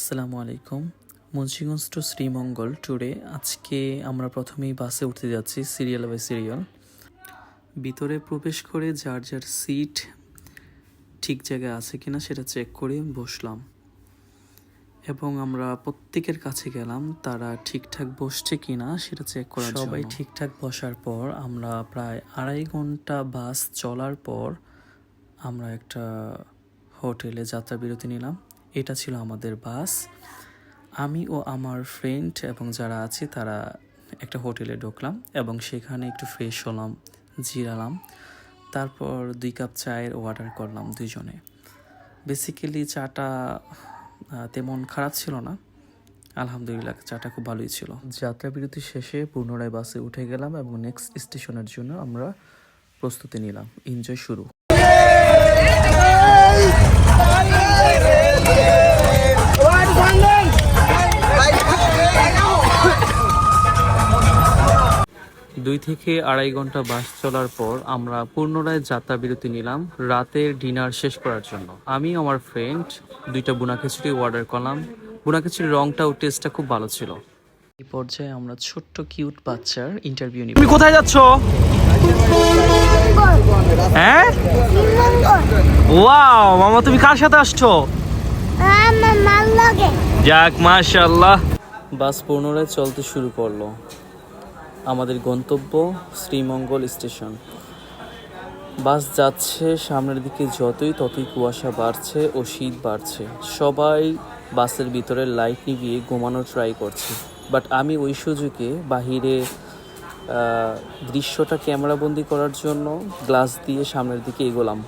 আসসালামু আলাইকুম। মুন্সিগঞ্জ টু শ্রীমঙ্গল ট্যুরে আজকে আমরা প্রথমেই বাসে উঠতে যাচ্ছি সিরিয়াল বাই সিরিয়াল ভিতরে প্রবেশ করে যার যার সিট ঠিক জায়গায় আছে কিনা সেটা চেক করে বসলাম। এবং আমরা প্রত্যেকের কাছে গেলাম তারা ঠিকঠাক বসছে কিনা সেটা চেক করার সবাই ঠিকঠাক বসার পর আমরা প্রায় আড়াই ঘণ্টা বাস চলার পর আমরা একটা হোটেলে যাত্রা বিরতি নিলাম। এটা ছিল আমাদের বাস। আমি ও আমার ফ্রেন্ড এবং যারা আছে তারা একটা হোটেলে ঢুকলাম এবং সেখানে একটু ফ্রেশ হলাম জিরালাম। তারপর দুই কাপ চায়ের অর্ডার করলাম দুজনে বেসিক্যালি চাটা তেমন খারাপ ছিল না। আলহামদুলিল্লাহ চাটা খুব ভালোই ছিল। যাত্রা বিরতি শেষে পুনরায় বাসে উঠে গেলাম এবং নেক্সট স্টেশনের জন্য আমরা প্রস্তুতি নিলাম। এনজয় শুরু। দুই থেকে আড়াই ঘণ্টা বাস চলার পর আমরা পুনরায় যাত্রা বিরতি নিলাম রাতের ডিনার শেষ করার জন্য। আমি আমার ফ্রেন্ড দুইটা বুনা খিচুড়ি অর্ডার করলাম। বুনা খিচুড়ির রংটা ও টেস্টটা খুব ভালো ছিল। এই পর্যায়ে আমরা ছোট্ট কিউট বাচ্চার ইন্টারভিউ নিব। তুমি কোথায় যাচ্ছ? হ্যাঁ? ওয়াও মামা তুমি কার সাথে আসছো? যাক, মাশাআল্লাহ। বাস পুনরায় চলতে শুরু করল। আমাদের গন্তব্য শ্রীমঙ্গল স্টেশন। বাস যাচ্ছে সামনের দিকে যতই, ততই কুয়াশা বাড়ছে ও শীত বাড়ছে। সবাই বাসের ভিতরে লাইট নিভিয়ে ঘুমানোর ট্রাই করছে। বাট আমি ওই সুযোগে বাহিরে দৃশ্যটা ক্যামেরাবন্দি করার জন্য গ্লাস দিয়ে সামনের দিকে এগোলাম।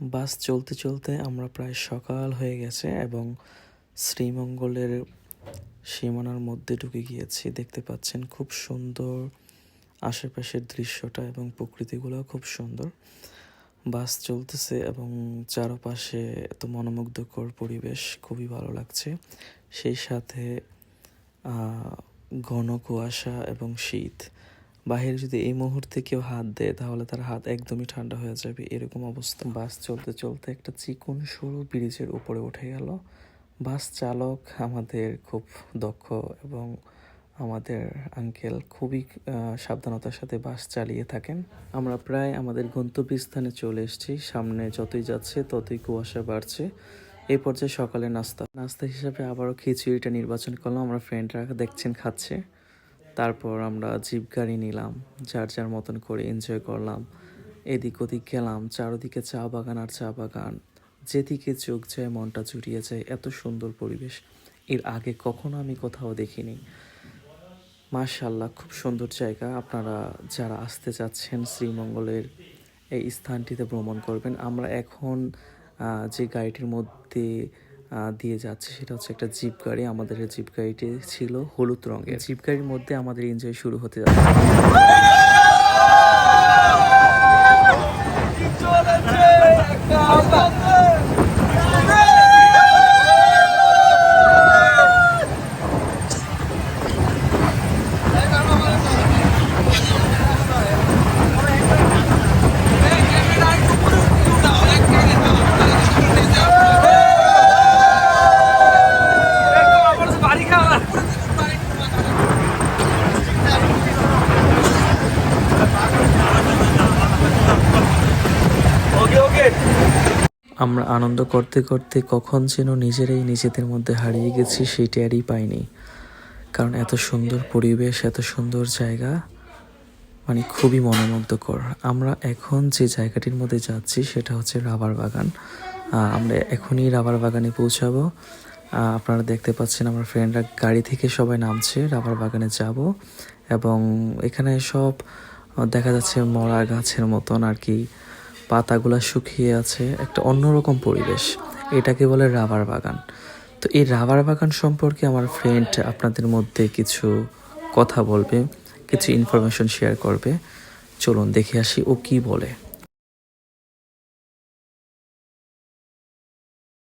বাস চলতে চলতে আমরা প্রায় সকাল হয়ে গেছে এবং শ্রীমঙ্গলের সীমানার মধ্যে ঢুকে গিয়েছি। দেখতে পাচ্ছেন খুব সুন্দর আশেপাশের দৃশ্যটা এবং প্রকৃতিগুলো খুব সুন্দর। বাস চলতেছে এবং চারপাশে এত মনোমুগ্ধকর পরিবেশ, খুবই ভালো লাগছে। সেই সাথে ঘন কুয়াশা এবং শীত। বাহিরে যদি এই মুহূর্তে কেউ হাত দেয়, তাহলে তার হাত একদমই ঠান্ডা হয়ে যাবে। এরকম অবস্থা, বাস চলতে চলতে একটা চিকন সরু ব্রিজের উপরে উঠে গেল। বাস চালক আমাদের খুব দক্ষ এবং আমাদের আঙ্কেল খুবই সাবধানতার সাথে বাস চালিয়ে থাকেন। আমরা প্রায় আমাদের গন্তব্যস্থানে চলে এসেছি। সামনে যতই যাচ্ছে, ততই কুয়াশা বাড়ছে। এই পর্যায়ে সকালে নাস্তা নাস্তা হিসাবে আবারও খিচুড়িটা নির্বাচন করলাম। আমরা ফ্রেন্ডরা দেখছেন, খাচ্ছে। তারপর আমরা জিপ গাড়ি নিলাম, যার যার মতন করে এনজয় করলাম। এদিক ওদিক গেলাম, চারদিকে চা বাগান আর চা বাগান। যেদিকে চোখ যায়, মনটা জুড়িয়ে যায়, এত সুন্দর পরিবেশ। এর আগে কখনো আমি কোথাও দেখিনি। মাশাল্লাহ খুব সুন্দর জায়গা। আপনারা যারা আসতে চাচ্ছেন শ্রীমঙ্গলের এই স্থানটিতে ভ্রমণ করবেন। আমরা এখন যে গাড়িটির মধ্যে দিয়ে যাচ্ছে সেটা হচ্ছে একটা জিপ গাড়ি। আমাদের এই জিপ গাড়িটি ছিল হলুদ রঙের। জিপ গাড়ির মধ্যে আমাদের এনজয় শুরু হতে যাচ্ছে। আমরা আনন্দ করতে করতে কখন যেন নিজেরাই নিজেদের মধ্যে হারিয়ে গেছি টেরই পাইনি। কারণ এত সুন্দর পরিবেশ, এত সুন্দর জায়গা মানে খুবই মনোমুগ্ধকর। আমরা এখন যে জায়গাটির মধ্যে যাচ্ছি সেটা হচ্ছে রাবার বাগান। আমরা এখনই রাবার বাগানে পৌঁছাবো। আপনারা দেখতে পাচ্ছেন আমার ফ্রেন্ডরা গাড়ি থেকে সবাই নামছে, রাবার বাগানে যাব এবং এখানে সব দেখা যাচ্ছে মরা গাছের মতন আর কি। পাতাগুলা শুকিয়ে আছে একটা অন্যরকম পরিবেশ। এটাকে বলে রাবার বাগান। তো এই রাবার বাগান সম্পর্কে আমার ফ্রেন্ড আপনাদের মধ্যে কিছু কথা বলবে, কিছু ইনফরমেশন শেয়ার করবে। চলুন দেখে আসি ও কি বলে।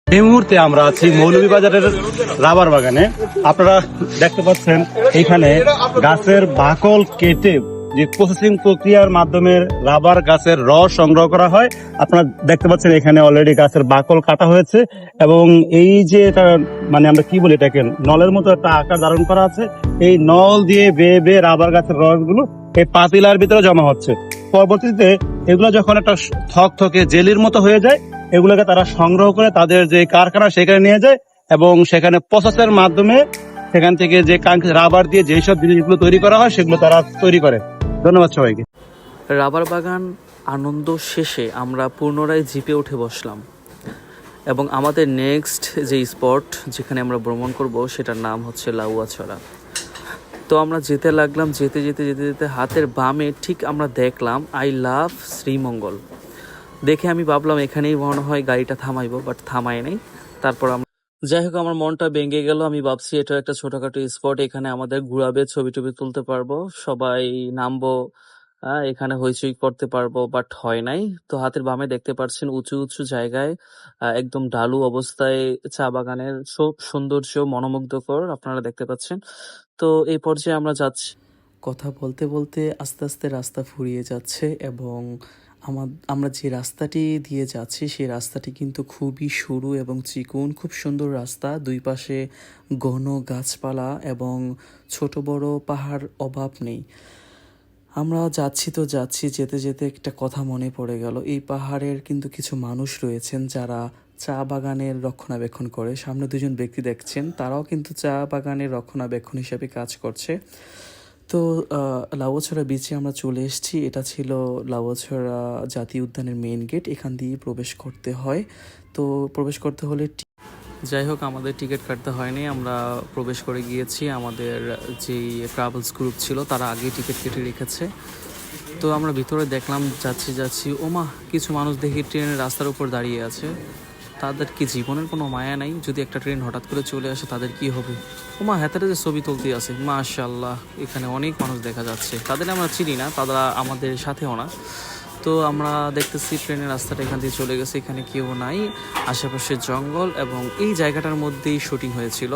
এই মুহূর্তে আমরা আছি মৌলভীবাজারের রাবার বাগানে। আপনারা দেখতে পাচ্ছেন, এখানে গাছের বাকল কেটে যে প্রসেসিং প্রক্রিয়ার মাধ্যমে রাবার গাছের রস সংগ্রহ করা হয়। আপনারা দেখতে পাচ্ছেন এখানে অলরেডি গাছের বাকল কাটা হয়েছে এবং এই যে এটা মানে আমরা কি বলি এটাকে, নলের মতো একটা আকার ধারণ করা আছে। এই নল দিয়ে বেয়ে বেয়ে রাবার গাছের রসগুলো এই পাতিলার ভিতরে জমা হচ্ছে। পরবর্তীতে এগুলো যখন একটা থক থকে জেলির মতো হয়ে যায়, এগুলোকে তারা সংগ্রহ করে তাদের যে কারখানা সেখানে নিয়ে যায় এবং সেখানে প্রসেসের মাধ্যমে সেখান থেকে যে রাবার দিয়ে যেসব জিনিসগুলো তৈরি করা হয়, সেগুলো তারা তৈরি করে। ধন্যবাদ সবাইকে। রাবার বাগান আনন্দ শেষে আমরা পুনরায় জিপে উঠে বসলাম। এবং আমাদের নেক্সট যে স্পট যেখানে আমরা ভ্রমণ করব, সেটার নাম হচ্ছে লাউয়াছড়া। তো আমরা যেতে লাগলাম, যেতে যেতে যেতে যেতে হাতের বামে ঠিক আমরা দেখলাম আই লাভ শ্রীমঙ্গল। দেখে আমি ভাবলাম এখানেই মনে হয় গাড়িটা থামাইবো বাট থামাই নাই। তারপর আমরা যাই হোক আমার মনটা ভেঙে গেল। আমি ভাবছি এটা একটা ছোটখাটো স্পট এখানে আমাদের ঘুরাবে ছবি টবি তুলতে পারব। সবাই নামবো এখানে হইচই করতে পারব বাট হয় নাই। তো হাতের বামে দেখতে পাচ্ছেন উঁচু উঁচু জায়গায় একদম ঢালু অবস্থায় চা বাগানের সব সৌন্দর্য মনোমুগ্ধকর, আপনারা দেখতে পাচ্ছেন। তো এই পর্যায়ে আমরা যাচ্ছি। কথা বলতে বলতে আস্তে আস্তে রাস্তা ফুরিয়ে যাচ্ছে এবং আমার, আমরা যে রাস্তাটি দিয়ে যাচ্ছি, সেই রাস্তাটি কিন্তু খুবই সরু এবং চিকন, খুব সুন্দর রাস্তা। দুই পাশে ঘন গাছপালা এবং ছোট বড় পাহাড় অভাব নেই। আমরা যাচ্ছি তো যাচ্ছি, যেতে যেতে একটা কথা মনে পড়ে গেল। এই পাহাড়ের কিন্তু কিছু মানুষ রয়েছেন যারা চা বাগানের রক্ষণাবেক্ষণ করে। সামনে দুজন ব্যক্তি দেখছেন, তারাও কিন্তু চা বাগানের রক্ষণাবেক্ষণ হিসেবে কাজ করছে। তো লাউছড়া বিচে আমরা চলে এসেছি। এটা ছিল লাউছড়া জাতীয় উদ্যানের মেইন গেট এখান দিয়ে প্রবেশ করতে হয়। তো, প্রবেশ করতে হলে যাই হোক, আমাদের টিকিট কাটতে হয়নি। আমরা প্রবেশ করে গিয়েছি। আমাদের যেই ট্রাভেলস গ্রুপ ছিল, তারা আগেই টিকিট কেটে রেখেছে। তো, আমরা ভিতরে দেখলাম, যাচ্ছি যাচ্ছি, ওমা, কিছু মানুষ দেখি ট্রেনের রাস্তার উপর দাঁড়িয়ে আছে। তাদের কি জীবনের কোনো মায়া নাই? যদি একটা ট্রেন হঠাৎ করে চলে আসে, তাদের কি হবে? ও মা হাতের যে ছবি তুলতে আছে মাশাল্লাহ এখানে অনেক মানুষ দেখা যাচ্ছে। তাদের আমরা চিনি না, তারা আমাদের সাথেও না। তো আমরা দেখতেছি ট্রেনের রাস্তাটা এখান দিয়ে চলে গেছে, এখানে কেউ নাই। আশেপাশে জঙ্গল এবং এই জায়গাটার মধ্যেই শুটিং হয়েছিল।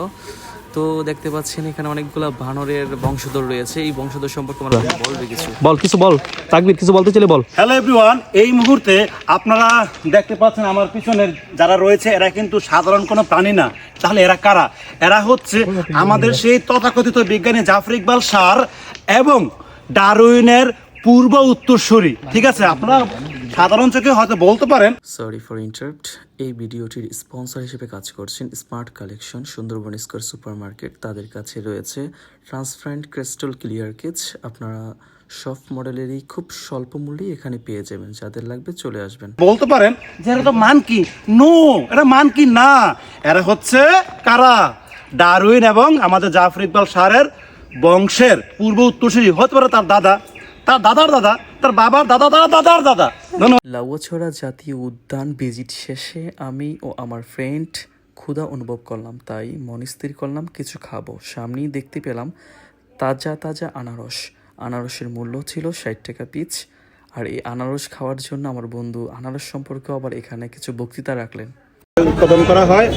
তো দেখতে পাচ্ছেন এখানে অনেকগুলা বানরের বংশধর রয়েছে। এই বংশধর সম্পর্কে আমরা বলবে কিছু বল কিছু বল। তাকবির কিছু বলতে চলে বল। হ্যালো এভরিওয়ান এই মুহূর্তে আপনারা দেখতে পাচ্ছেন আমার পিছনের যারা রয়েছে এরা কিন্তু সাধারণ কোনো প্রাণী না। তাহলে এরা কারা? এরা হচ্ছে আমাদের সেই তথাকথিত বিজ্ঞানী জাফর ইকবাল সার এবং ডারউইনের পূর্ব উত্তরসূরি। ঠিক আছে আপনারা সাধারণ চোখে হয়তো বলতে পারেন। সরি ফর ইন্টারাপ্ট এই ভিডিওটির স্পন্সর হিসেবে কাজ করছেন smart collection Sundarban square supermarket তাদের কাছে রয়েছে ট্রান্সপারেন্ট ক্রিস্টাল ক্লিয়ার কেচ আপনারা সব মডেলেরই খুব স্বল্প মূল্যে এখানে পেয়ে যাবেন। যাদের লাগবে চলে আসবেন। বলতে পারেন যে এরা তো মানকি নো এরা মানকি না এরা হচ্ছে কারা? ডারউইন এবং আমাদের জাফর ইকবাল সারের বংশের পূর্ব উত্তরসূরি। হতে পারে তার দাদা। তার দাদার দাদা, তার বাবার দাদা দাদা দাদার দাদা। লাউয়াছড়া জাতীয় উদ্যান ভিজিট শেষে আমি ও আমার ফ্রেন্ড ক্ষুধা অনুভব করলাম, তাই মনস্থির করলাম, কিছু খাব। সামনেই দেখতে পেলাম তাজা তাজা আনারস। আনারসের মূল্য ছিল ষাট টাকা পিচ আর এই আনারস খাওয়ার জন্য আমার বন্ধু আনারস সম্পর্কে আবার এখানে কিছু বক্তৃতা রাখলেন। উৎপাদন করা হয়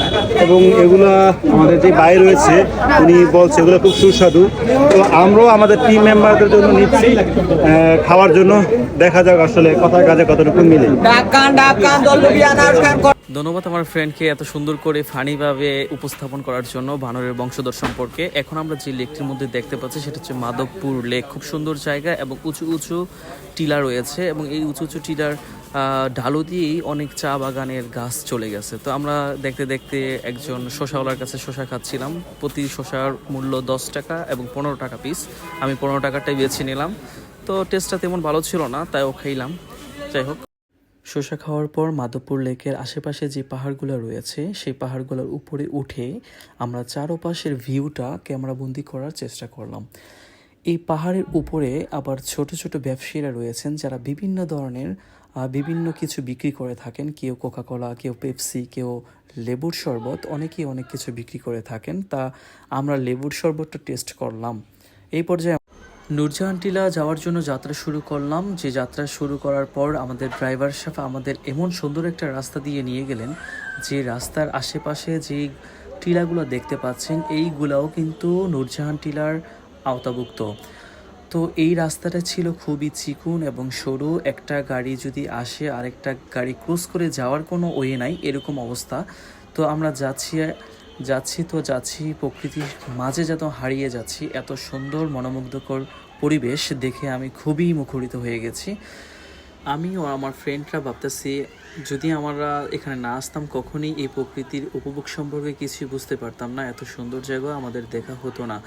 এবং এগুলা আমাদের যে বাইরে রয়েছে উনি বলছে এগুলো খুব সুস্বাদু। তো আমরাও আমাদের টিম মেম্বারদের জন্য নিচ্ছি। আহ, খাওয়ার জন্য। দেখা যাক আসলে কথা কাজে কতটুকু মিলে। ধন্যবাদ আমার ফ্রেন্ডকে এত সুন্দর করে ফানিভাবে উপস্থাপন করার জন্য বানরের বংশধর সম্পর্কে। এখন আমরা যে লেকটির মধ্যে দেখতে পাচ্ছি সেটা হচ্ছে মাধবপুর লেক। খুব সুন্দর জায়গা এবং উঁচু উঁচু টিলা রয়েছে এবং এই উঁচু উঁচু টিলার ঢালু দিয়েই অনেক চা বাগানের গাছ চলে গেছে। তো আমরা দেখতে দেখতে একজন শশাওয়ালার কাছে শশা খাচ্ছিলাম। প্রতি শশার মূল্য দশ টাকা এবং পনেরো টাকা পিস আমি পনেরো টাকাটাই বেছে নিলাম। তো টেস্টটা তেমন ভালো ছিল না তাইও খাইলাম। যাই হোক। শসা খাওয়ার পর মাধবপুর লেকের আশেপাশে যে পাহাড়গুলো রয়েছে, সেই পাহাড়গুলোর উপরে উঠে আমরা চারপাশের ভিউটা ক্যামেরাবন্দি করার চেষ্টা করলাম। এই পাহাড়ের উপরে আবার ছোট ছোট ব্যবসায়ীরা রয়েছেন, যারা বিভিন্ন ধরনের বিভিন্ন কিছু বিক্রি করে থাকেন। কেউ কোকাকোলা কেউ পেপসি কেউ লেবুর শরবত, অনেকেই অনেক কিছু বিক্রি করে থাকেন। তা আমরা লেবুর শরবতটা টেস্ট করলাম। এই পর্যায়ে নূরজাহান টিলা যাওয়ার জন্য যাত্রা শুরু করলাম। যে যাত্রা শুরু করার পর আমাদের ড্রাইভার সাহেব আমাদের এমন সুন্দর একটা রাস্তা দিয়ে নিয়ে গেলেন, যে রাস্তার আশেপাশে যে টিলাগুলো দেখতে পাচ্ছেন, এইগুলাও কিন্তু নূরজাহান টিলার আওতাভুক্ত। তো এই রাস্তাটা ছিল খুবই চিকুন এবং সরু। একটা গাড়ি যদি আসে, আরেকটা গাড়ি ক্রস করে যাওয়ার কোনো ওয়ে নাই, এরকম অবস্থা। তো আমরা যাচ্ছি যাচ্ছি তো যাচ্ছি, প্রকৃতির মাঝে যত হারিয়ে যাচ্ছি, এত সুন্দর মনোমুগ্ধকর পরিবেশ দেখে আমি খুবই মুখরিত হয়ে গেছি। আমি ও আমার ফ্রেন্ডরা ভাবতেছি যদি আমরা এখানে না আসতাম, কখনই এই প্রকৃতির উপভোগ সম্পর্কে কিছু বুঝতে পারতাম না। এত সুন্দর জায়গা আমাদের দেখা হতো না।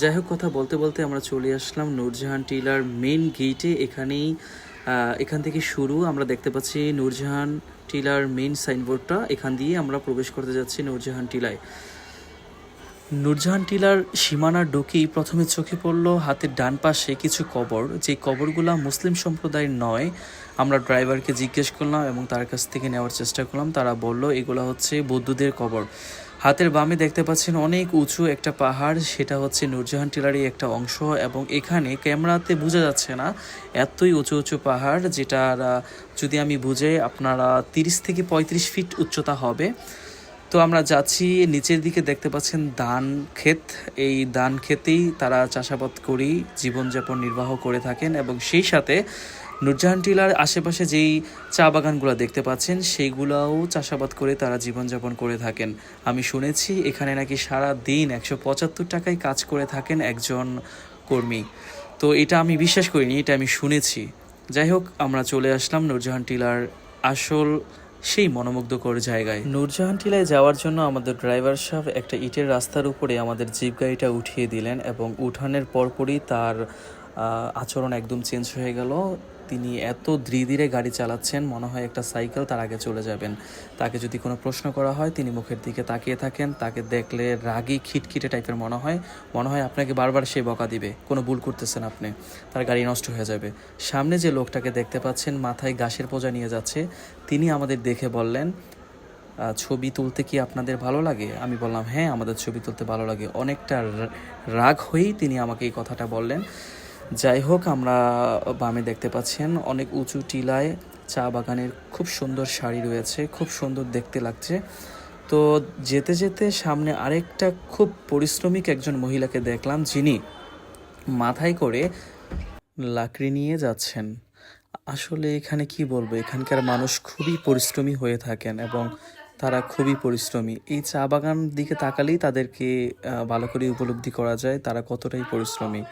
যাই হোক, কথা বলতে বলতে আমরা চলে আসলাম নূরজাহান টিলার মেন গেটে এখানেই এখান থেকে শুরু আমরা দেখতে পাচ্ছি নূরজাহান টিলার মেন সাইনবোর্ডটা এখান দিয়ে আমরা প্রবেশ করতে যাচ্ছি নূরজাহান টিলায়। নূরজাহান টিলার সীমানার ঢুকেই প্রথমে চোখে পড়ল হাতের ডান পাশে কিছু কবর। যে কবরগুলা মুসলিম সম্প্রদায়ের নয়, আমরা ড্রাইভারকে জিজ্ঞেস করলাম এবং তার কাছ থেকে নেওয়ার চেষ্টা করলাম। তারা বলল, এগুলো হচ্ছে বৌদ্ধদের কবর। হাতের বামে দেখতে পাচ্ছেন অনেক উঁচু একটা পাহাড়, সেটা হচ্ছে নূরজাহান টিলারই একটা অংশ এবং এখানে ক্যামেরাতে বোঝা যাচ্ছে না এতই উঁচু উঁচু পাহাড়, যেটার যদি আমি বুঝে আপনারা তিরিশ থেকে পঁয়ত্রিশ ফিট উচ্চতা হবে। তো আমরা যাচ্ছি, নিচের দিকে দেখতে পাচ্ছেন ধান ক্ষেত। এই ধান ক্ষেতেই তারা চাষাবাদ করেই জীবনযাপন নির্বাহ করে থাকেন এবং সেই সাথে নূরজাহান টিলার আশেপাশে যেই চা বাগানগুলো দেখতে পাচ্ছেন, সেইগুলোও চাষাবাদ করে তারা জীবনযাপন করে থাকেন। আমি শুনেছি এখানে নাকি সারা দিন একশো পঁচাত্তর টাকায় কাজ করে থাকেন একজন কর্মী। তো এটা আমি বিশ্বাস করিনি, এটা আমি শুনেছি। যাই হোক, আমরা চলে আসলাম নূরজাহান টিলার আসল সেই মনোমুগ্ধকর জায়গায়। নূরজাহান টিলায় যাওয়ার জন্য আমাদের ড্রাইভার সাহেব একটা ইটের রাস্তার উপরে আমাদের জিপ গাড়িটা উঠিয়ে দিলেন এবং উঠানের পরপরই তার আচরণ একদম চেঞ্জ হয়ে গেল। তিনি এত ধীরে ধীরে গাড়ি চালাচ্ছেন, মনে হয় একটা সাইকেল তার আগে চলে যাবেন। তাকে যদি কোনো প্রশ্ন করা হয়, তিনি মুখের দিকে তাকিয়ে থাকেন, তাকে দেখলে রাগী, খিটখিটে টাইপের মনে হয় মনে হয় আপনাকে বারবার সে বকা দিবে, কোনো ভুল করতেছেন আপনি, তার গাড়ি নষ্ট হয়ে যাবে। সামনে যে লোকটাকে দেখতে পাচ্ছেন, মাথায় গাছের পোজা নিয়ে যাচ্ছে, তিনি আমাদের দেখে বললেন ছবি তুলতে কি আপনাদের ভালো লাগে? আমি বললাম হ্যাঁ আমাদের ছবি তুলতে ভালো লাগে। অনেকটা রাগ হয়েই তিনি আমাকে এই কথাটা বললেন। যাই হোক আমরা বামে দেখতে পাচ্ছেন অনেক উঁচু টিলায় চা বাগানের খুব সুন্দর শাড়ি রয়েছে, খুব সুন্দর দেখতে লাগছে। তো যেতে যেতে সামনে আরেকটা খুব পরিশ্রমিক একজন মহিলাকে দেখলাম, যিনি মাথায় করে লাকড়ি নিয়ে যাচ্ছেন। আসলে এখানে কি বলব, এখানকার মানুষ খুবই পরিশ্রমী হয়ে থাকেন এবং তারা খুবই পরিশ্রমী। এই চা বাগান দিকে তাকালেই তাদেরকে ভালো করে উপলব্ধি করা যায়, তারা কতটাই পরিশ্রমী।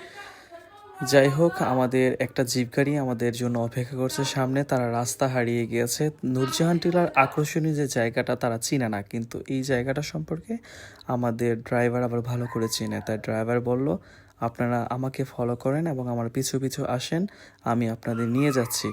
যাই হোক, আমাদের একটা জিপ গাড়ি আমাদের জন্য অপেক্ষা করছে সামনে। তারা রাস্তা হারিয়ে গিয়েছে। নূরজাহান টিলার আকর্ষণীয় যে জায়গাটা তারা চিনে না, কিন্তু এই জায়গাটা সম্পর্কে আমাদের ড্রাইভার আবার ভালো করে চিনে। তাই ড্রাইভার বলল, আপনারা আমাকে ফলো করেন এবং আমার পিছু পিছু আসেন, আমি আপনাদের নিয়ে যাচ্ছি।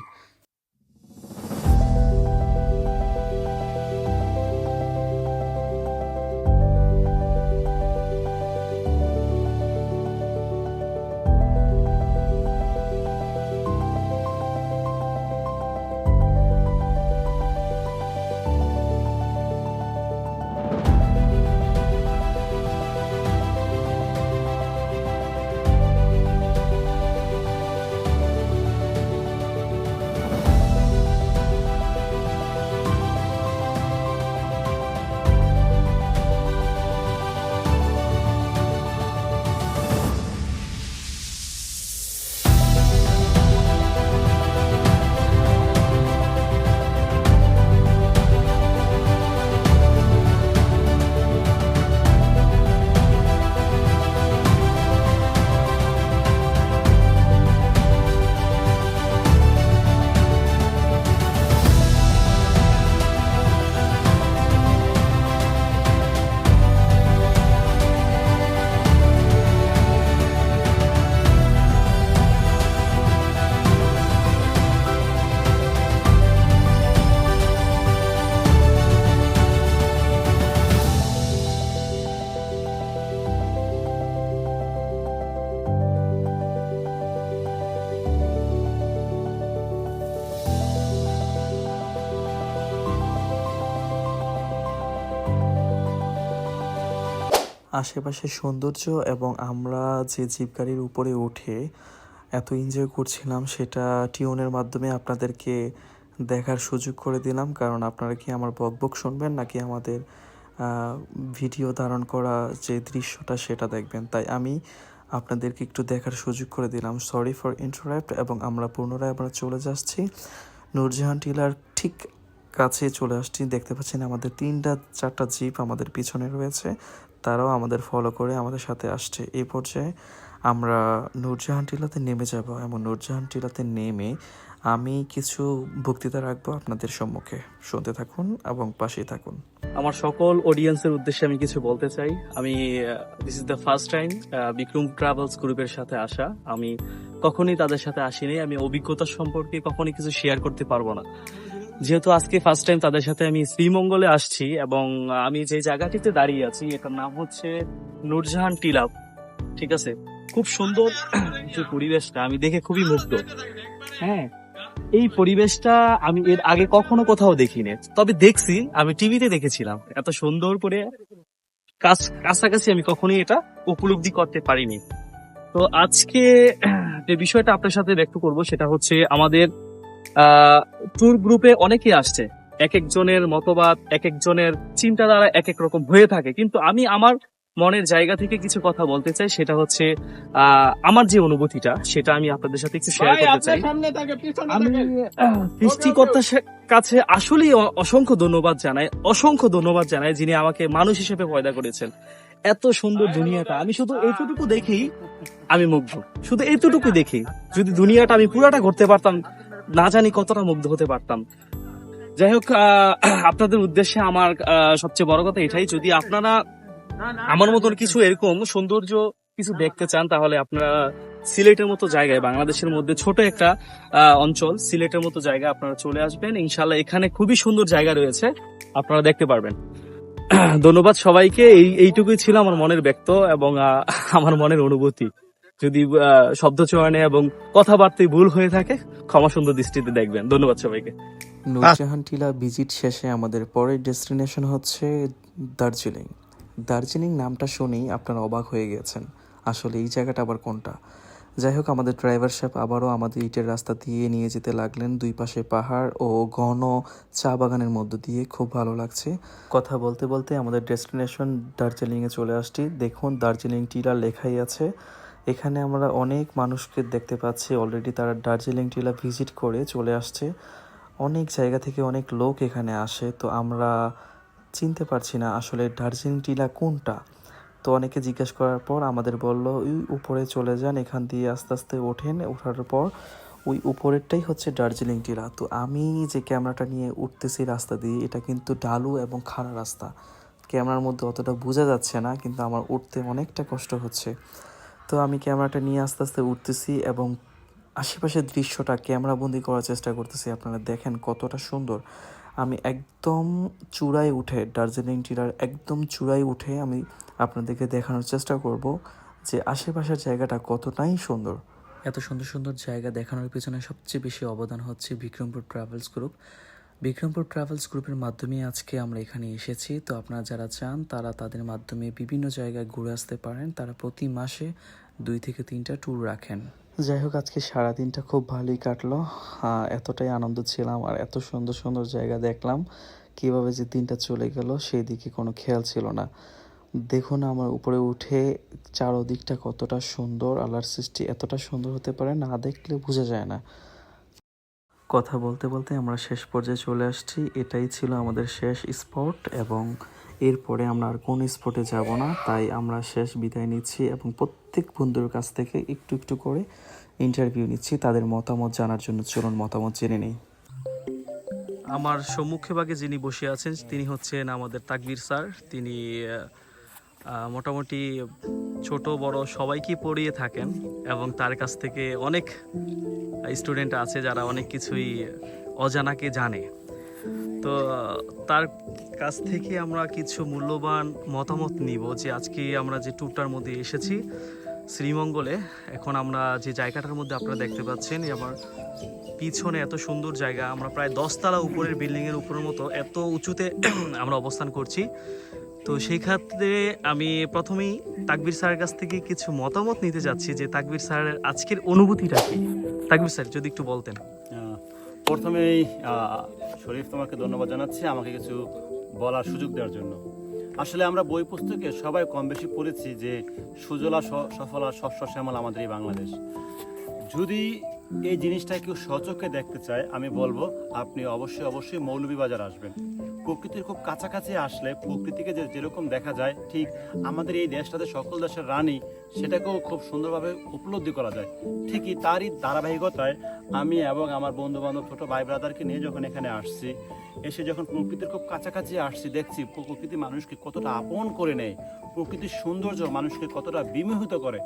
আশেপাশের সৌন্দর্য এবং আমরা যে জিপ গাড়ির উপরে উঠে এত এনজয় করছিলাম, সেটা টিউনের মাধ্যমে আপনাদেরকে দেখার সুযোগ করে দিলাম। কারণ আপনারা কি আমার বকবক শুনবেন, নাকি আমাদের ভিডিও ধারণ করা যে দৃশ্যটা সেটা দেখবেন? তাই আমি আপনাদেরকে একটু দেখার সুযোগ করে দিলাম। সরি ফর ইন্টারাপ্ট এবং আমরা পুনরায় আমরা চলে যাচ্ছি। নূরজাহান টিলার ঠিক কাছে চলে আসছি। দেখতে পাচ্ছেন আমাদের তিনটা, চারটা জিপ আমাদের পিছনে রয়েছে। তারাও আমাদের ফলো করে আমাদের সাথে আসছে। এই পর্যায়ে আমরা নূরজাহান টিলাতে নেমে যাব এবং নূরজাহান টিলাতে নেমে আমি কিছু বক্তৃতা রাখব আপনাদের সম্মুখে। শুনতে থাকুন এবং পাশেই থাকুন। আমার সকল অডিয়েন্সের উদ্দেশ্যে আমি কিছু বলতে চাই। আমি this is the first time Bikram travels গ্রুপের সাথে আসা। আমি কখনোই তাদের সাথে আসিনি। আমি অভিজ্ঞতা সম্পর্কে কখনোই কিছু শেয়ার করতে পারব না। যেহেতু আজকে ফার্স্ট টাইম তাদের সাথে আমি শ্রীমঙ্গলে আসছি এবং আমি যে জায়গাটিতে দাঁড়িয়ে আছি, এটার নাম হচ্ছে নূরজাহান টিলাব ঠিক আছে? খুব সুন্দর যে পরিবেশটা আমি দেখে খুবই মুগ্ধ। হ্যাঁ এই পরিবেশটা আমি এর আগে কখনো কোথাও দেখিনি। তবে দেখছি, আমি টিভিতে দেখেছিলাম। এত সুন্দর করে কাছ, কাছাকাছি আমি কখনোই এটা উপলব্ধি করতে পারিনি। তো আজকে যে বিষয়টা আপনার সাথে ব্যক্ত করব, সেটা হচ্ছে আমাদের ট্যুর গ্রুপে অনেকে আসছে। এক একজনের মতবাদ এক একজনের চিন্তাধারা এক এক রকম হয়ে থাকে। কিন্তু আমি আমার মনের জায়গা থেকে কিছু কথা বলতে চাই সেটা হচ্ছে আহ, আমার যে অনুভূতিটা সেটা আমি আপনাদের সাথে একটু শেয়ার করতে চাই। আমি সৃষ্টিকর্তার কাছে আসলেই অসংখ্য ধন্যবাদ জানাই অসংখ্য ধন্যবাদ জানাই যিনি আমাকে মানুষ হিসেবে পয়দা করেছেন। এত সুন্দর দুনিয়াটা আমি শুধু এইটুকু দেখেই আমি মুগ্ধ। শুধু এইটুকু দেখি যদি দুনিয়াটা আমি পুরাটা করতে পারতাম না জানি কতটা মুগ্ধ হতে পারতাম। যাই হোক আপনাদের উদ্দেশ্যে আমার সবচেয়ে বড় কথা এটাই, যদি আপনারা আমার মতন কিছু এরকম সৌন্দর্য কিছু দেখতে চান, তাহলে আপনারা সিলেটের মতো জায়গায়, বাংলাদেশের মধ্যে ছোট একটা অঞ্চল, সিলেটের মতো জায়গায় আপনারা চলে আসবেন। ইনশাল্লাহ এখানে খুবই সুন্দর জায়গা রয়েছে, আপনারা দেখতে পারবেন। ধন্যবাদ সবাইকে, এই, এইটুকুই ছিল আমার মনের ব্যক্ত এবং আমার মনের অনুভূতি। যদি শব্দ চয়নে এবং কথাবার্তায় ভুল হয়ে থাকে, ক্ষমা সুন্দর দৃষ্টিতে দেখবেন। ধন্যবাদ সবাইকে। নূরজাহান টিলা ভিজিট শেষে আমাদের পরের ডেস্টিনেশন হচ্ছে দার্জিলিং। দার্জিলিং নামটা শুনেই আপনারা অবাক হয়ে গেছেন, আসলে এই জায়গাটা আবার কোনটা? যাই হোক, আমাদের ড্রাইভার সাহেব আবারও আমাদের ইটের রাস্তা দিয়ে নিয়ে যেতে লাগলেন। দুই পাশে পাহাড় ও ঘন চা বাগানের মধ্য দিয়ে খুব ভালো লাগছে। কথা বলতে বলতে আমাদের ডেস্টিনেশন দার্জিলিংয়ে চলে আসছি। দেখুন, দার্জিলিং টিলা লেখাই আছে। এখানে আমরা অনেক মানুষকে দেখতে পাচ্ছি। অলরেডি তারা দার্জিলিং টিলা ভিজিট করে চলে আসছে। অনেক জায়গা থেকে অনেক লোক এখানে আসে। তো আমরা চিনতে পারছি না আসলে দার্জিলিং টিলা কোনটা। তো অনেকে জিজ্ঞেস করার পর আমাদের বলল ওই উপরে চলে যান, এখান দিয়ে আস্তে আস্তে ওঠেন। ওঠার পর ওই উপরেরটাই হচ্ছে দার্জিলিং টিলা তো আমি যে ক্যামেরাটা নিয়ে উঠতেছি রাস্তা দিয়ে, এটা কিন্তু ডালু এবং খাড়া রাস্তা। ক্যামেরার মধ্যে অতটা বোঝা যাচ্ছে না, কিন্তু আমার উঠতে অনেকটা কষ্ট হচ্ছে। তো আমি ক্যামেরাটা নিয়ে আস্তে আস্তে উঠতেছি এবং আশেপাশের দৃশ্যটা ক্যামেরা বন্দি করার চেষ্টা করতেছি। আপনারা দেখেন কতটা সুন্দর। আমি একদম চূড়ায় উঠে, দার্জিলিং টিলার একদম চূড়ায় উঠে আমি আপনাদেরকে দেখানোর চেষ্টা করব যে আশেপাশের জায়গাটা কতটাই সুন্দর। এত সুন্দর সুন্দর জায়গা দেখানোর পিছনে সবচেয়ে বেশি অবদান হচ্ছে Bikrampur travels group Bikrampur travels গ্রুপের মাধ্যমে আজকে আমরা এখানে এসেছি। তো আপনারা যারা চান, তারা তাদের মাধ্যমে বিভিন্ন জায়গায় ঘুরে আসতে পারেন। তারা প্রতি মাসে দুই থেকে তিনটা ট্যুর রাখেন। যাই হোক, আজকে সারাদিনটা খুব ভালোই কাটলো। এতটাই আনন্দ ছিলাম আর এত সুন্দর সুন্দর জায়গা দেখলাম। কীভাবে যে দিনটা চলে গেল, সেই দিকে কোনো খেয়াল ছিল না। দেখুন, আমার উপরে উঠে চারোদিকটা কতটা সুন্দর, আল্লাহর সৃষ্টি এতটা সুন্দর হতে পারে, না দেখলে বোঝা যায় না। কথা বলতে বলতে আমরা শেষ পর্যায়ে চলে আসছি। এটাই ছিল আমাদের শেষ স্পট এবং এরপরে আমরা আর কোন স্পটে যাব না, তাই আমরা শেষ বিদায় নিচ্ছি এবং প্রত্যেক বন্ধুর কাছ থেকে একটু একটু করে ইন্টারভিউ নিচ্ছি। তাদের মতামত জানার জন্য চলুন মতামত জেনে নেই। আমার সম্মুখে ভাগে যিনি বসে আছেন, তিনি হচ্ছেন আমাদের তাকবীর স্যার। তিনি মোটামুটি ছোট, বড় সবাইকে পড়িয়ে থাকেন এবং তার কাছ থেকে অনেক স্টুডেন্ট আছে যারা অনেক কিছুই অজানাকে জানে। তো, তার কাছ থেকে আমরা কিছু মূল্যবান মতামত নিব যে আজকে আমরা যে ট্যুরটার মধ্যে এসেছি শ্রীমঙ্গলে, এখন আমরা যে জায়গাটার মধ্যে আপনারা দেখতে পাচ্ছেন আমার পিছনে এত সুন্দর জায়গা, আমরা প্রায় দশতলা উপরের বিল্ডিংয়ের উপরের মতো এত উঁচুতে আমরা অবস্থান করছি। তো সেই ক্ষেত্রে আমি প্রথমেই তাকবির স্যারের কাছ থেকে কিছু মতামত নিতে চাচ্ছি যে তাকবির স্যারের আজকের অনুভূতিটা কি? তাকবির স্যার, যদি একটু বলতেন। প্রথমেই শরীফ তোমাকে ধন্যবাদ জানাচ্ছি আমাকে কিছু বলার সুযোগ দেওয়ার জন্য। আসলে আমরা বই পুস্তকে সবাই কম বেশি পড়েছি যে সুজলা সফলা শস্য শ্যামল আমাদের এই বাংলাদেশ। যদি এই জিনিসটা কেউ সচক্ষে দেখতে চায়, আমি বলব আপনি অবশ্যই অবশ্যই মৌলভীবাজার আসবেন। প্রকৃতির খুব কাছাকাছি আসলে প্রকৃতিকে যে যেরকম দেখা যায়, ঠিক আমাদের এই দেশটাতে সকল দেশের রানী সেটাকেও খুব সুন্দরভাবে উপলব্ধি করা যায়। ঠিকই তারই ধারাবাহিকতায় আমি এবং আমার বন্ধু বান্ধব ছোট ভাই ব্রাদারকে নিয়ে যখন এখানে আসছি, এসে যখন প্রকৃতির খুব কাছাকাছি আসছি, দেখছি প্রকৃতি মানুষকে কতটা আপন করে নেয়, প্রকৃতির সৌন্দর্য মানুষকে কতটা বিমোহিত করে।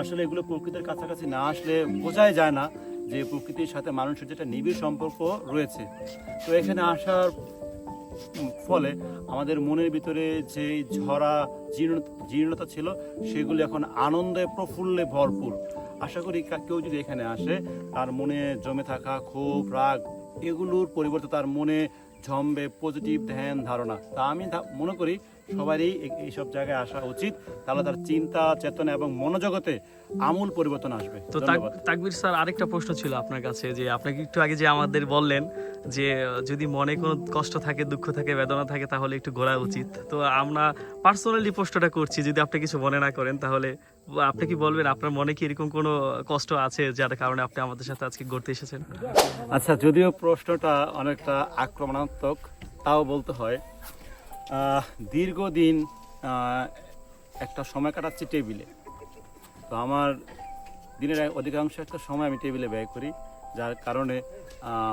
আসলে এগুলো প্রকৃতির কাছাকাছি না আসলে বোঝাই যায় না। যে প্রকৃতির সাথে মানুষের যেটা নিবিড় সম্পর্ক রয়েছে। তো এখানে আসার ফলে আমাদের মনের ভিতরে যে ঝরা জীর্ণ জীর্ণতা ছিল, সেগুলি এখন আনন্দে প্রফুল্লে ভরপুর। আশা করি কেউ যদি এখানে আসে, তার মনে জমে থাকা ক্ষোভ, রাগ, এগুলোর পরিবর্তে তার মনে জমবে পজিটিভ ধ্যান ধারণা। তা আমি মনে করি সবারই এই- এইসব জায়গায় আসা উচিত। তাহলে তার চিন্তা চেতনা এবং মনোজগতে আমূল পরিবর্তন আসবে। তো তাকবির স্যার আরেকটা প্রশ্ন ছিল আপনার কাছে যে আপনাকে একটু আগে যে আমাদের বললেন যে যদি মনে কোনো কষ্ট থাকে দুঃখ থাকে বেদনা থাকে তাহলে একটু ঘোরা উচিত। তো আমরা পার্সোনালি প্রশ্নটা করছি যদি আপনি কিছু মনে না করেন তাহলে আপনি কি বলবেন আপনার মনে কি এরকম কোনো কষ্ট আছে যার কারণে আপনি আমাদের সাথে আজকে ঘুরতে এসেছেন? আচ্ছা যদিও প্রশ্নটা অনেকটা আক্রমণাত্মক তাও বলতে হয় দীর্ঘদিন একটা সময় কাটাচ্ছি টেবিলে। তো আমার দিনের অধিকাংশ একটা সময় আমি টেবিলে ব্যয় করি, যার কারণে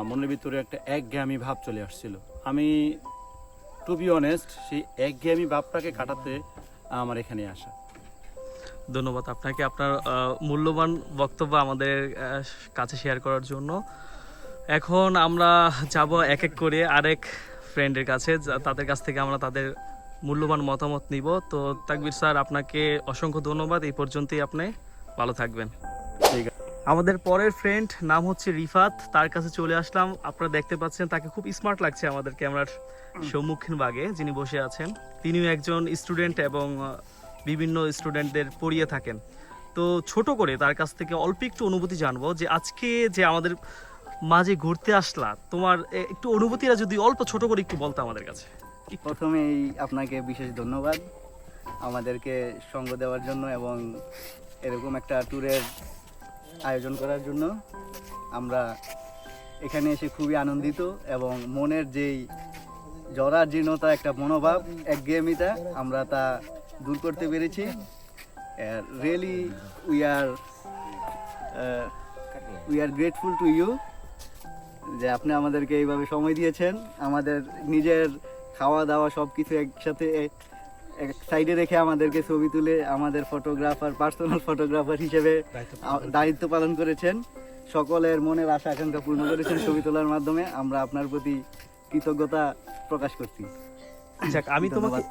মনের ভিতরে একটা একঘেয়ামি ভাব চলে আসছিল। আমি টু বি অনেস্ট সেই একঘেয়ামি ভাবটাকে কাটাতে আমার এখানে আসা। ধন্যবাদ আপনাকে আপনার মূল্যবান বক্তব্য আমাদের কাছে শেয়ার করার জন্য। এখন আমরা যাব এক এক করে আরেক ফ্রেন্ডের কাছে তাদের কাছ থেকে আমরা তাদের মূল্যবান মতামত নিব। তো তাকবির স্যার, আপনাকে অসংখ্য ধন্যবাদ। এই পর্যন্তই আপনি ভালো থাকবেন। ঠিক আছে। আমাদের পরের ফ্রেন্ড নাম হচ্ছে রিফাত। তার কাছে চলে আসলাম। আপনারা দেখতে পাচ্ছেন, তাকে খুব স্মার্ট লাগছে আমাদের ক্যামেরার সম্মুখীন ভাগে যিনি বসে আছেন। তিনিও একজন স্টুডেন্ট এবং বিভিন্ন স্টুডেন্টদের পড়িয়ে থাকেন। তো ছোট করে তার কাছ থেকে অল্প একটু অনুভূতি জানব যে আজকে যে আমাদের মাঝে ঘুরতে আসলা, তোমার একটু অনুভূতিরা যদি অল্প ছোট করে একটু বলতো আমাদের কাছে। প্রথমেই আপনাকে বিশেষ ধন্যবাদ আমাদেরকে সঙ্গ দেওয়ার জন্য এবং এরকম একটা ট্যুরের আয়োজন করার জন্য। আমরা এখানে এসে খুবই আনন্দিত এবং মনের যেই জরার জীর্ণতা একটা মনোভাব, একঘেয়েমিতা আমরা তা দূর করতে পেরেছি। Really we are we are grateful to you যে আপনি আমাদেরকে এইভাবে সময় দিয়েছেন আমাদের নিজের খাওয়া দাওয়া সব কিছু একসাথে এক সাইডে রেখে আমাদেরকে ছবি তুলে আমাদের ফটোগ্রাফার পার্সোনাল ফটোগ্রাফার হিসেবে দায়িত্ব পালন করেছেন। সকলের মনের আশা আকাঙ্ক্ষা পূর্ণ করেছেন ছবি তোলার মাধ্যমে। আমরা আপনার প্রতি কৃতজ্ঞতা প্রকাশ করছি। যাক আমি তোমাকে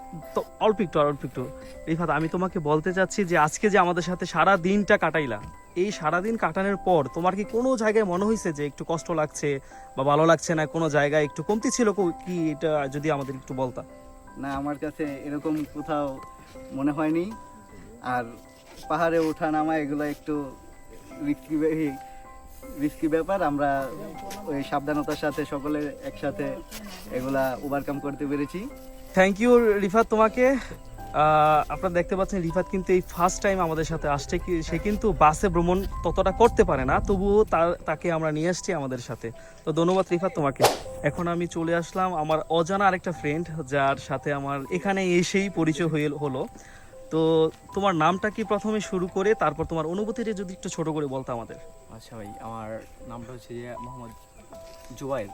অল্প একটু অল্প একটু। রিফাত আমি তোমাকে বলতে চাচ্ছি যে আজকে যে আমাদের সাথে সারা দিনটা কাটাইলা এই সারা দিন কাটানোর পর তোমার কি কোনো জায়গায় মনে হয়েছে যে একটু কষ্ট লাগছে বা ভালো লাগছে না? কোনো জায়গায় একটু কমতি ছিল কি এটা যদি আমাদের একটু বলতা? না আমার কাছে এরকম কোথাও মনে হয়নি। আর পাহাড়ে ওঠা নামা এগুলো একটু রিস্কি রিস্কি ব্যাপার। আমরা ওই সাবধানতার সাথে সকলে একসাথে এগুলা ওভারকাম করতে পেরেছি। থ্যাংক ইউ রিফাত তোমাকে। আপনারা দেখতে পাচ্ছেন, রিফাত কিন্তু এই ফার্স্ট টাইম আমাদের সাথে আসছে কি, সে কিন্তু বাসে ভ্রমণ ততটা করতে পারে না, তবুও তাকে আমরা নিয়ে আসছি আমাদের সাথে। তো ধন্যবাদ রিফাত তোমাকে। এখন আমি চলে আসলাম আমার অজানা আরেকটা ফ্রেন্ড যার সাথে আমার এখানে এসেই পরিচয় হয়ে হলো। তো তোমার নামটা কি প্রথমে শুরু করে, তারপর তোমার অনুভূতিটা যদি একটু ছোট করে বলতো আমাদের? আচ্ছা ভাই, আমার নামটা হচ্ছে যে মোহাম্মদ জুবাইর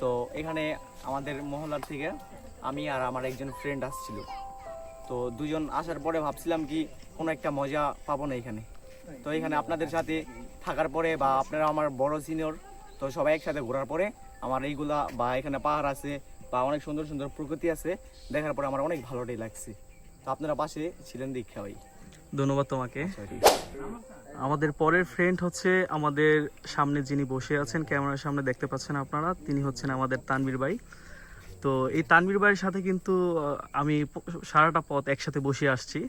তো এখানে আমাদের মহল্লার থেকে আমি আর আমার একজন ফ্রেন্ড আসছিল। তো দুজন আসার পরে ভাবছিলাম কি কোনো একটা মজা পাবো না এখানে। তো এখানে আপনাদের সাথে থাকার পরে বা আপনারা আমার বড় সিনিয়র তো সবাই একসাথে ঘোরার পরে আমার এইগুলা বা এখানে পাহাড় আছে বা অনেক সুন্দর সুন্দর প্রকৃতি আছে দেখার পরে আমার অনেক ভালোটাই লাগছে। তো আপনারা পাশে ছিলেন দীক্ষা ভাই। ধন্যবাদ তোমাকে। আমাদের পরের ফ্রেন্ড হচ্ছে আমাদের সামনে যিনি বসে আছেন ক্যামেরার সামনে দেখতে পাচ্ছেন আপনারা তিনি হচ্ছেন আমাদের তানবীর ভাই। তো এই তানবীর ভাইয়ের সাথে কিন্তু আমি সারাটা পথ একসাথে বসে আসছি।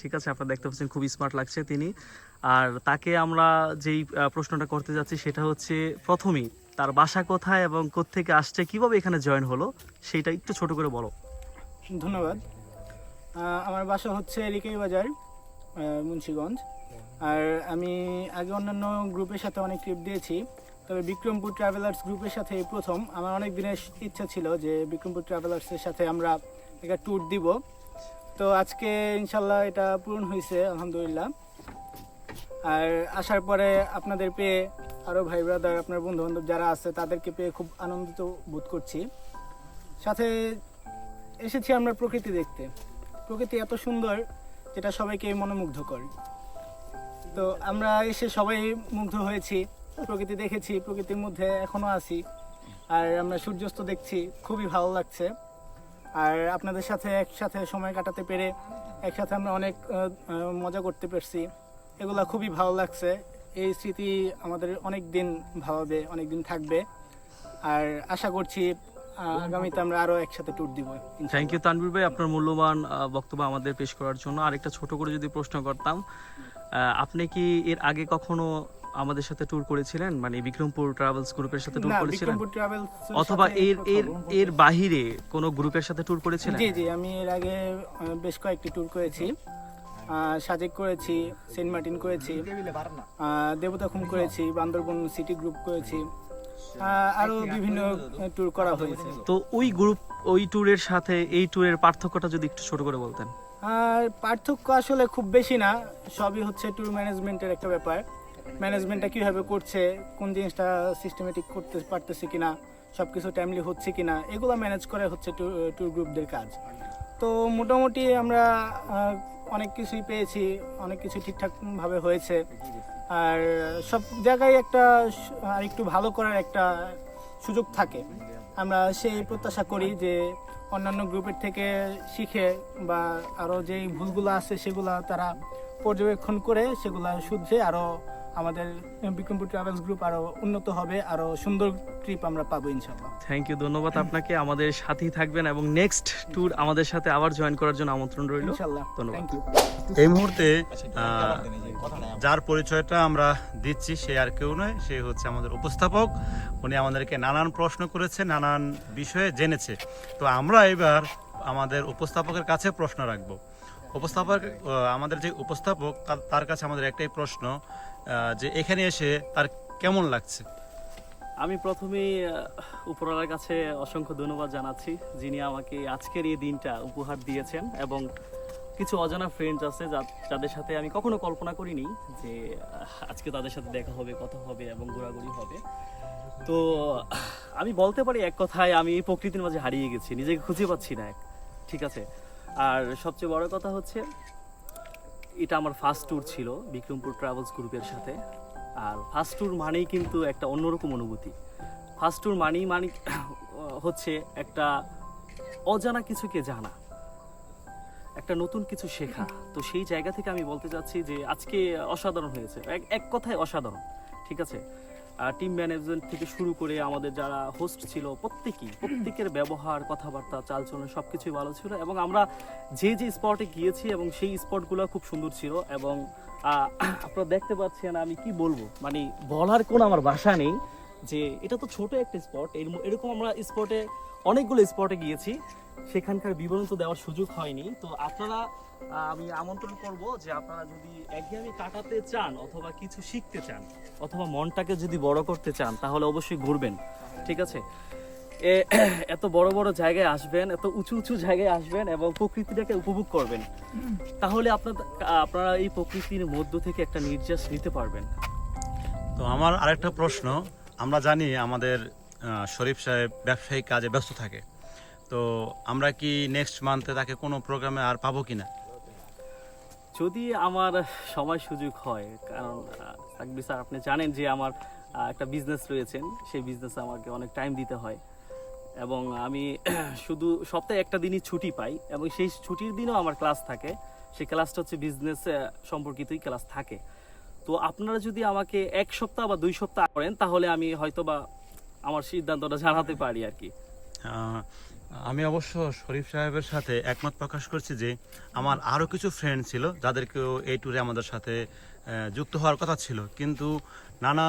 ঠিক আছে, আপনারা দেখতে পাচ্ছেন খুব স্মার্ট লাগছে তিনি। আর তাকে আমরা যেই প্রশ্নটা করতে যাচ্ছি সেটা হচ্ছে, প্রথমেই তার বাসা কোথায় এবং কোত্থেকে আসছে, কীভাবে এখানে জয়েন হলো, সেটা একটু ছোট করে বলো। ধন্যবাদ। আমার বাসা হচ্ছে রিকাই বাজার মুন্সিগঞ্জ। আর আমি আগে অন্যান্য গ্রুপের সাথে অনেক ট্রিপ দিয়েছি। তবে বিক্রমপুর ট্রাভেলার্স গ্রুপের সাথে এই প্রথম। আমার অনেক দিনের ইচ্ছা ছিল যে বিক্রমপুর ট্রাভেলার্সের সাথে আমরা একটা ট্যুর দিব। তো আজকে ইনশাল্লাহ এটা পূরণ হয়েছে, আলহামদুলিল্লাহ। আর আসার পরে আপনাদের পেয়ে আরও ভাই ব্রাদার আপনার বন্ধু বান্ধব যারা আছে, তাদেরকে পেয়ে খুব আনন্দিত বোধ করছি। সাথে এসেছি আমরা প্রকৃতি দেখতে। প্রকৃতি এত সুন্দর যেটা সবাইকে মনোমুগ্ধ করে তো আমরা এসে সবাই মুগ্ধ হয়েছি। প্রকৃতি দেখেছি, প্রকৃতির মধ্যে এখনও আছি। আর আমরা সূর্যাস্ত দেখছি, খুবই ভালো লাগছে। আর আপনাদের সাথে একসাথে সময় কাটাতে পেরে, একসাথে আমরা অনেক মজা করতে পারছি। এগুলা খুবই ভালো লাগছে। এই স্মৃতি আমাদের অনেক দিন ভাবাবে অনেক দিন থাকবে। আর আশা করছি আগামীতে আমরা আরও একসাথে ট্যুর দিব। থ্যাংক ইউ তানভীর ভাই, আপনার মূল্যবান বক্তব্য আমাদের পেশ করার জন্য। আরেকটা ছোট করে যদি প্রশ্ন করতাম আপনি কি এর আগে কখনো আমাদের সাথে ট্যুর করেছিলেন মানে বিক্রমপুর ট্রাভেলস গ্রুপের সাথে ট্যুর করেছিলেন? অথবা এর এর এর বাহিরে কোনো গ্রুপের সাথে ট্যুর করেছিলেন? জি জি আমি এর আগে বেশ কয়েকটি ট্যুর করেছি। সাজেক করেছি সেন্ট মার্টিন করেছি দেবতাখুম করেছি বান্দরবন সিটি গ্রুপ করেছি আরও বিভিন্ন ট্যুর করা হয়েছে। তো ওই গ্রুপ ওই ট্যুরের সাথে এই ট্যুরের পার্থক্যটা যদি একটু ছোট করে বলতেন। আর পার্থক্য আসলে খুব বেশি না সবই হচ্ছে ট্যুর ম্যানেজমেন্টের একটা ব্যাপার। ম্যানেজমেন্টটা কীভাবে করছে, কোন জিনিসটা সিস্টেমেটিক করতে পারতেছে কিনা সব কিছু টাইমলি হচ্ছে কিনা, এগুলো ম্যানেজ করে হচ্ছে ট্যুর গ্রুপদের কাজ। তো মোটামুটি আমরা অনেক কিছুই পেয়েছি, অনেক কিছু ঠিকঠাকভাবে হয়েছে। আর সব জায়গায় একটা আর একটু ভালো করার একটা সুযোগ থাকে। আমরা সেই প্রত্যাশা করি যে অন্যান্য গ্রুপের থেকে শিখে বা আরও যেই ভুলগুলো আছে সেগুলো তারা পর্যবেক্ষণ করে সেগুলো শুধরে আরও আমাদের বিক্রমপুর ট্রাভেলস গ্রুপ আরও উন্নত হবে আরও সুন্দর ট্রিপ আমরা পাবো ইনশাল্লাহ থ্যাংক ইউ ধন্যবাদ আপনাকে। আমাদের সাথেই থাকবেন এবং নেক্সট ট্যুর আমাদের সাথে আবার জয়েন করার জন্য আমন্ত্রণ রইল। ইনশাল্লাহ ধন্যবাদ। এই মুহূর্তে যার পরিচয়টা আমরা দিচ্ছি সে আর কেউ নয় সে হচ্ছে আমাদের উপস্থাপক। উনি আমাদেরকে নানান প্রশ্ন করেছে নানান বিষয়ে জেনেছে। তো আমরা এবার আমাদের উপস্থাপকের কাছে প্রশ্ন রাখব। উপস্থাপক আমাদের যে উপস্থাপক তার- তার কাছে আমাদের একটাই প্রশ্ন যে এখানে এসে তার কেমন লাগছে? আমি প্রথমেই উপরওয়ালার কাছে অসংখ্য ধন্যবাদ জানাচ্ছি, যিনি আমাকে আজকের এই দিনটা উপহার দিয়েছেন এবং কিছু অজানা ফ্রেন্ডস আছে যাদের সাথে আমি কখনো কল্পনা করিনি যে আজকে তাদের সাথে দেখা হবে, কথা হবে এবং ঘোরাঘুরি হবে। তো আমি বলতে পারি এক কথায়, আমি এই প্রকৃতির মাঝে হারিয়ে গেছি, নিজেকে খুঁজে পাচ্ছি না এক। ঠিক আছে? আর সবচেয়ে বড় কথা হচ্ছে এটা আমার ফার্স্ট ট্যুর ছিল বিক্রমপুর ট্রাভেলস গ্রুপের সাথে। আর ফার্স্ট ট্যুর মানেই কিন্তু একটা অন্যরকম অনুভূতি। ফার্স্ট ট্যুর মানেই মানে হচ্ছে একটা অজানা কিছুকে জানা, একটা নতুন কিছু শেখা। তো সেই জায়গা থেকে আমি বলতে চাচ্ছি যে আজকে অসাধারণ হয়েছে। এক- এক কথায় অসাধারণ, ঠিক আছে? টিম ম্যানেজমেন্ট থেকে শুরু করে আমাদের যারা হোস্ট ছিল, প্রত্যেকেই, প্রত্যেকের ব্যবহার, কথাবার্তা, চালচলন সব কিছুই ভালো ছিল এবং আমরা যে যে স্পটে গিয়েছি এবং সেই স্পটগুলো খুব সুন্দর ছিল এবং আপনারা দেখতে পাচ্ছেন আমি কি বলব? মানে বলার কোনো আমার ভাষা নেই যে এটা তো ছোট একটা স্পট এরকম আমরা স্পটে অনেকগুলো স্পটে গিয়েছি, সেখানকার বিবরণ তো দেওয়ার সুযোগ হয়নি। তো আপনারা আমি আমন্ত্রণ করব যে আপনারা যদি একঘেয়েমি কাটাতে চান অথবা কিছু শিখতে চান, অথবা মনটাকে যদি বড় করতে চান, তাহলে অবশ্যই ঘুরবেন। ঠিক আছে? এত বড় বড় জায়গায় আসবেন, এত উঁচু উঁচু জায়গায় আসবেন এবং প্রকৃতিটাকে উপভোগ করবেন। তাহলে আপনার, আপনারা এই প্রকৃতির মধ্য থেকে একটা নির্যাস নিতে পারবেন। তো আমার আরেকটা প্রশ্ন, আমরা জানি আমাদের শরীফ সাহেব ব্যবসায়িক কাজে ব্যস্ত থাকে। তো আমরা কি নেক্সট মান্থে তাকে কোনো প্রোগ্রামে আর পাবো কিনা? যদি আমার সময় সুযোগ হয়, কারণ সাকবি স্যার আপনি জানেন যে আমার একটা বিজনেস রয়েছেন সেই বিজনেসে আমাকে অনেক টাইম দিতে হয়। এবং আমি, শুধু সপ্তাহে একটা দিনই ছুটি পাই, এবং সেই ছুটির দিনও আমার ক্লাস থাকে। সেই ক্লাসটা হচ্ছে বিজনেস সম্পর্কিতই ক্লাস থাকে। তো আপনারা যদি আমাকে এক সপ্তাহ বা দুই সপ্তাহ করেন, তাহলে আমি হয়তো বা আমার সিদ্ধান্তটা জানাতে পারি আর কি। আমি অবশ্য শরীফ সাহেবের সাথে একমত প্রকাশ করছি যে আমার আরও কিছু ফ্রেন্ড ছিল, যাদেরকেও এই ট্যুরে আমাদের সাথে যুক্ত হওয়ার কথা ছিল। কিন্তু নানা